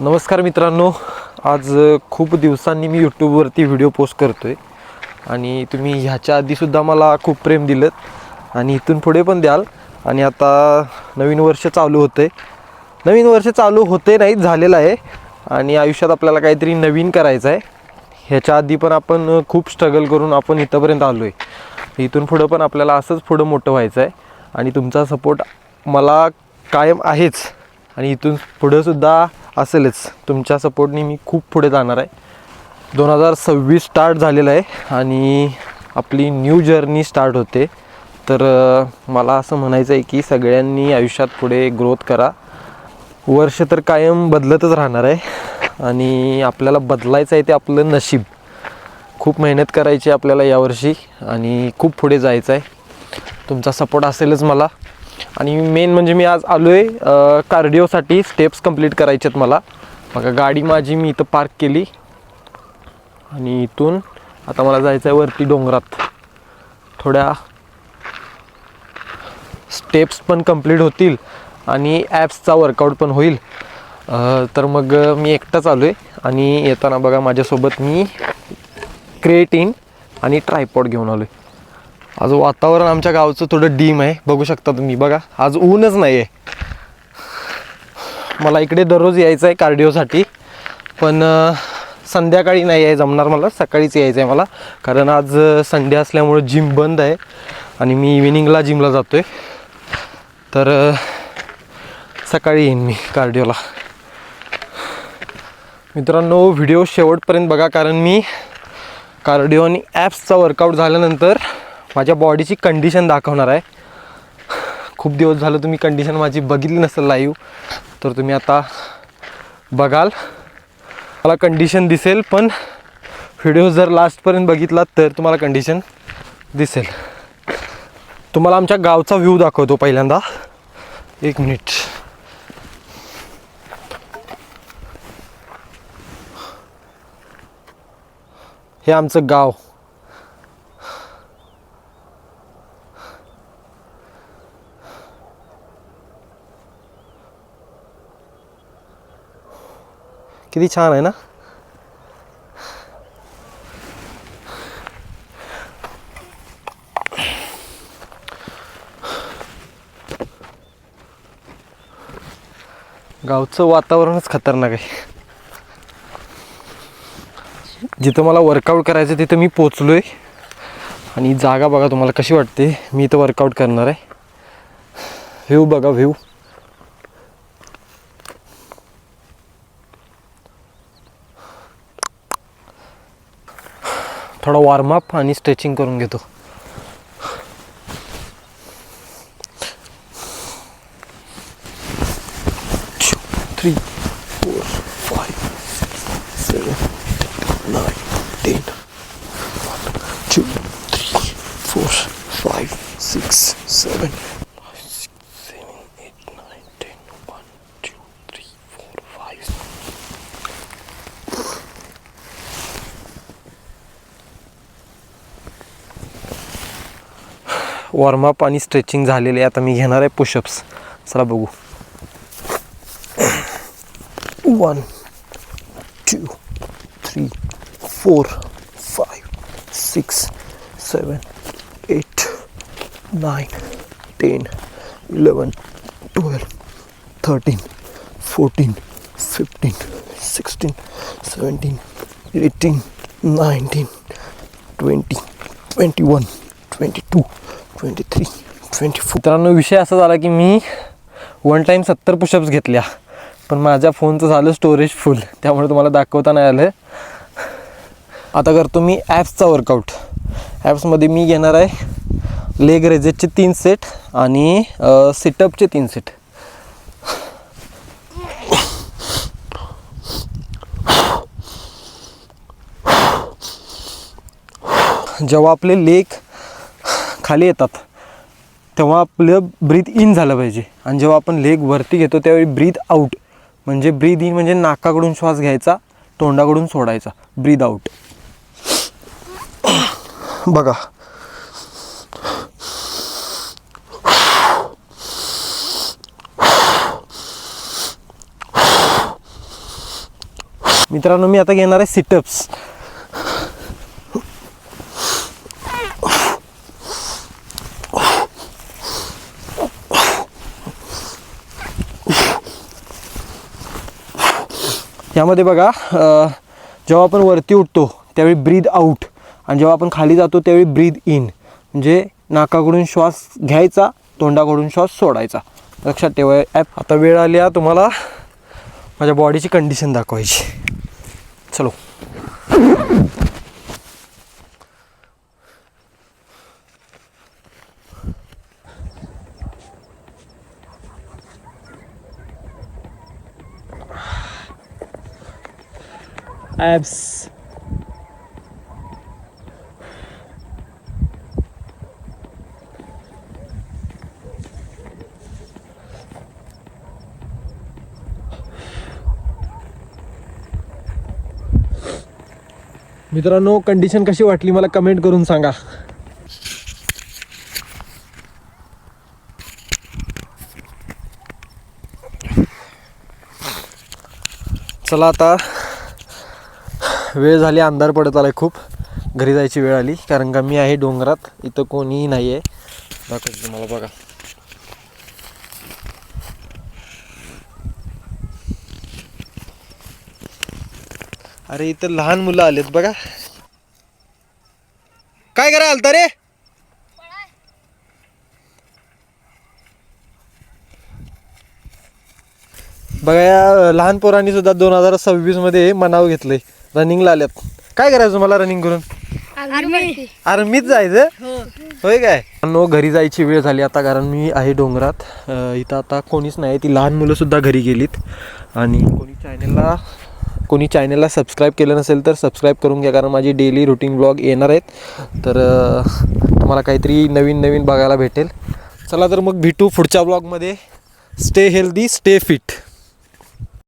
नमस्कार मित्रांनो. आज खूप दिवसांनी मी यूट्यूबवरती व्हिडिओ पोस्ट करतो आहे आणि तुम्ही ह्याच्या आधीसुद्धा मला खूप प्रेम दिलं आणि इथून पुढे पण द्याल. आणि आता नवीन वर्ष चालू होतं आहे नवीन वर्ष चालू होते नाही झालेलं आहे. आणि आयुष्यात आपल्याला काहीतरी नवीन करायचं आहे ह्याच्या आधी पण आपण खूप स्ट्रगल करून आपण इथंपर्यंत आलो आहे इथून पुढं पण आपल्याला असंच पुढं मोठं व्हायचं आहे आणि तुमचा सपोर्ट मला कायम आहेच. आणि इथून पुढंसुद्धा असेलच. तुमच्या सपोर्टने मी खूप पुढे जाणार आहे. दोन हजार सव्वीस स्टार्ट झालेलं आहे आणि आपली न्यू जर्नी स्टार्ट होते. तर मला असं म्हणायचं आहे की सगळ्यांनी आयुष्यात पुढे ग्रोथ करा. वर्ष तर कायम बदलतच राहणार आहे आणि आपल्याला बदलायचं आहे ते आपलं नशीब. खूप मेहनत करायची आहे आपल्याला यावर्षी आणि खूप पुढे जायचं आहे तुमचा सपोर्ट असेलच मला. आणि मेन म्हणजे मी आज आलो आहे कार्डिओसाठी स्टेप्स कंप्लीट करायचे आहेत मला. बघा गाडी माझी मी इथं पार्क केली. आणि इथून आता मला जायचं आहे वरती डोंगरात. थोड्या स्टेप्स पण कंप्लीट होतील आणि ॲप्सचा वर्कआउट पण होईल. तर मग मी एकटाच आलो आहे आणि येताना बघा माझ्यासोबत मी क्रिएटिन आणि ट्रायपॉड घेऊन आलो आहे आज वातावरण आमच्या गावचं थोडं डीम आहे. बघू शकता तुम्ही बघा. आज ऊनच नाही आहे मला इकडे दररोज यायचं आहे कार्डिओसाठी पण संध्याकाळी नाही आहे जमणार मला सकाळीच यायचं आहे मला. कारण आज संडे असल्यामुळं जिम बंद आहे आणि मी इव्हिनिंगला जिमला जातो आहे तर सकाळी येईन मी कार्डिओला. मित्रांनो व्हिडिओ शेवटपर्यंत बघा कारण मी कार्डिओ आणि ॲप्सचा वर्कआउट झाल्यानंतर माझ्या बॉडीची कंडिशन दाखवणार आहे. खूप दिवस झालं तुम्ही कंडिशन माझी बघितली नसेल लाईव्ह तर तुम्ही आता बघाल. मला कंडिशन दिसेल पण व्हिडिओ जर लास्टपर्यंत बघितलात तर तुम्हाला कंडिशन दिसेल. तुम्हाला आमच्या गावचा व्ह्यू दाखवतो पहिल्यांदा. एक मिनिट हे आमचं गाव. किती छान आहे ना? गावचं वातावरणच खतरनाक आहे. जिथं मला वर्कआउट करायचं तिथं मी पोचलो आहे आणि जागा बघा तुम्हाला कशी वाटते. मी इथं वर्कआउट करणार आहे. व्ह्यू बघा व्ह्यू थोडा वॉर्मअप आणि स्ट्रेचिंग करून घेतो. Three four five seven nine ten one two three four five six seven eight nine ten one two three four five warm up आणि स्ट्रेचिंग झालेले आहे. आता मी घेणार आहे पुशअप्स चला बघू one two three four five six seven eight nine ten eleven twelve thirteen fourteen fifteen sixteen seventeen eighteen nineteen twenty twenty one twenty two twenty three twenty four मित्रांनो विषय असा झाला की मी वन टाईम सत्तर push ups घेतल्या. पण माझ्या फोनचं झालं स्टोरेज फुल त्यामुळे तुम्हाला दाखवता नाही आलं. आता करतो मी ॲप्सचा वर्कआउट ॲप्समध्ये मी घेणार आहे लेग रेजेसचे तीन सेट आणि सिटअपचे तीन सेट जेव्हा आपले लेग खाली येतात. तेव्हा आपलं ब्रीथ इन झालं पाहिजे. आणि जेव्हा आपण लेग वरती घेतो त्यावेळी ब्रीथ आऊट म्हणजे ब्रीथ इन म्हणजे नाकाकडून श्वास घ्यायचा तोंडाकडून सोडायचा. ब्रीथ आऊट बघा. मित्रांनो मी आता घेणार आहे सिटअप्स यामध्ये बघा जेव्हा आपण वरती उठतो त्यावेळी ब्रीद आऊट आणि जेव्हा आपण खाली जातो त्यावेळी ब्रीद इन म्हणजे नाकाकडून श्वास घ्यायचा तोंडाकडून श्वास सोडायचा. लक्षात ठेवा ॲप आता वेळ आली आहे तुम्हाला माझ्या बॉडीची कंडिशन दाखवायची. चलो. ॲब्स मित्रांनो कंडिशन कशी वाटली मला कमेंट करून सांगा. चला आता वेळ झाली अंधार पडत आला खूप. घरी जायची वेळ आली कारण का मी आहे डोंगरात इथं कोणीही नाही आहे दाखवतो तुम्हाला बघा. अरे इथं लहान मुलं आलेत बघा. काय करा आलता रे? बघा या लहान पोरांनी सुद्धा दोन हजार सव्वीसमध्ये मनाव घेतलंय. रनिंगला आल्यात. काय करायचं मला रनिंग करून? आर्मी. आर्मीत जायचं? होय काय? नो घरी जायची वेळ झाली आता कारण मी आहे डोंगरात. इथं आता कोणीच नाही ती लहान मुलं सुद्धा घरी गेलीत. आणि कोणी चॅनलला कोणी चॅनलला सबस्क्राईब केलं नसेल तर सबस्क्राईब करून घ्या कारण माझी डेली रुटीन ब्लॉग येणार आहेत. तर तुम्हाला काहीतरी नवीन नवीन बघायला भेटेल. चला तर मग भेटू पुढच्या ब्लॉगमध्ये स्टे हेल्दी स्टे फिट